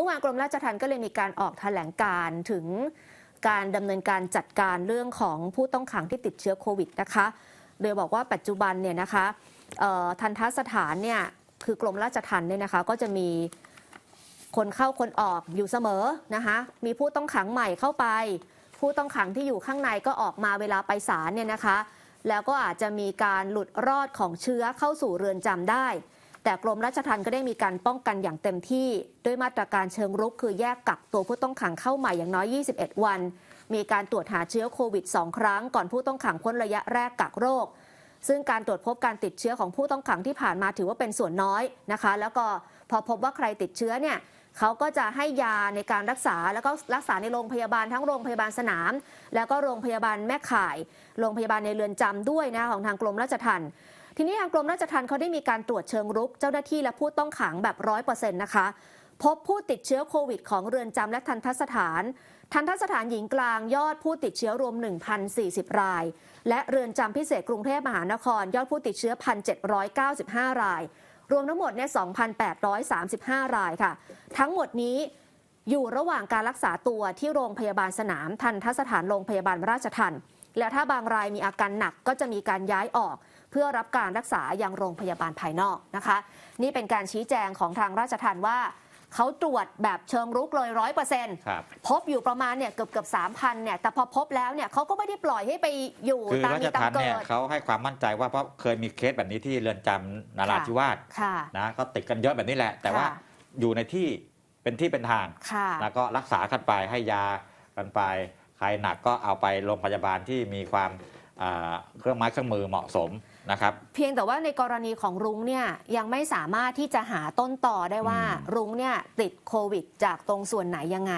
มื่อวานกรมราชทัณฑ์ก็เลยมีการออกแถลงการถึงการดำเนินการจัดการเรื่องของผู้ต้องขังที่ติดเชื้อโควิดนะคะ โดยบอกว่าปัจจุบันเนี่ยนะคะทันทสถานเนี่ยคือกรมราชทัณฑ์เนี่ยนะคะก็จะมีคนเข้าคนออกอยู่เสมอนะคะมีผู้ต้องขังใหม่เข้าไป ผู้ต้องขังที่อยู่ข้างในก็ออกมาเวลาไปศาลเนี่ยนะคะ แล้วก็อาจจะมีการหลุดรอดของเชื้อเข้าสู่เรือนจำได้ แต่กรมราชทัณฑ์ก็ได้มีการป้องกันอย่างเต็มที่ด้วยมาตรการเชิงรุกคือแยกกักตัวผู้ต้องขังเข้าใหม่อย่างน้อย 21 วัน มีการตรวจหาเชื้อโควิด 2 ครั้ง ก่อนผู้ต้องขังพ้นระยะแรกกักโรค ซึ่งการตรวจพบการติดเชื้อของผู้ต้องขังที่ผ่านมาถือว่าเป็นส่วนน้อยนะคะ แล้วก็พอพบว่าใครติดเชื้อเนี่ยเขาก็จะให้ยาในการรักษาแล้วก็รักษาในโรงพยาบาลทั้งโรงพยาบาลสนาม แล้วก็โรงพยาบาลแม่ข่าย โรงพยาบาลในเรือนจำด้วยนะของทางกรมราชทัณฑ์ ทีนี้ทางกรมราชทัณฑ์เขาได้มีการตรวจเชิงรุก เจ้าหน้าที่และผู้ต้องขังแบบร้อยเปอร์เซ็นต์นะคะ พบผู้ติดเชื้อโควิดของเรือนจำและทันทสถาน ทันทสถานหญิงกลางยอดผู้ติดเชื้อรวม 1,040 ราย และเรือนจำพิเศษกรุงเทพมหานคร ยอดผู้ติดเชื้อ 1,795 ราย รวมทั้งหมดเนี่ย2,835 รายค่ะ ทั้งหมดนี้อยู่ระหว่างการรักษาตัวที่โรงพยาบาลสนาม ทันทสถานโรงพยาบาลราชทันแล้วถ้าบางรายมีอาการหนักก็จะมีการย้ายออก เพื่อรับการรักษายังโรงพยาบาลภายนอกนะคะ นี่เป็นการชี้แจงของทางราชทันว่าเขาตรวจแบบเชิงรุกเลยร้อยเปอร์เซ็นต์ครับพบอยู่ประมาณเนี่ยเกือบเกือบสามพันเนี่ยแต่พอพบแล้วเนี่ยเขาก็ไม่ได้ปล่อยให้ไปอยู่คือตามรามีชตาทัมณฑ์เกิเนี่ยดเขาให้ความมั่นใจว่าเพราะเคยมีเคสแบบนี้ที่เรือนจำนาราธิวาสค่ะนะก็ติดกันเยอะแบบนี้แหละ แต่ว่าค่ะอยู่ในที่เป็นที่เป็นทางค่ะแล้วก็รักษากันไปให้ยากันไป ใครหนักก็เอาไปโรงพยาบาลที่มีความ อ่าเครื่องไม้เครื่องมือเหมาะสมนะครับ เพียงแต่ว่าในกรณีของรุ้งเนี่ยยังไม่สามารถที่จะหาต้นต่อได้ว่าอืมรุ้งเนี่ยติดโควิด จากตรงส่วนไหนยังไง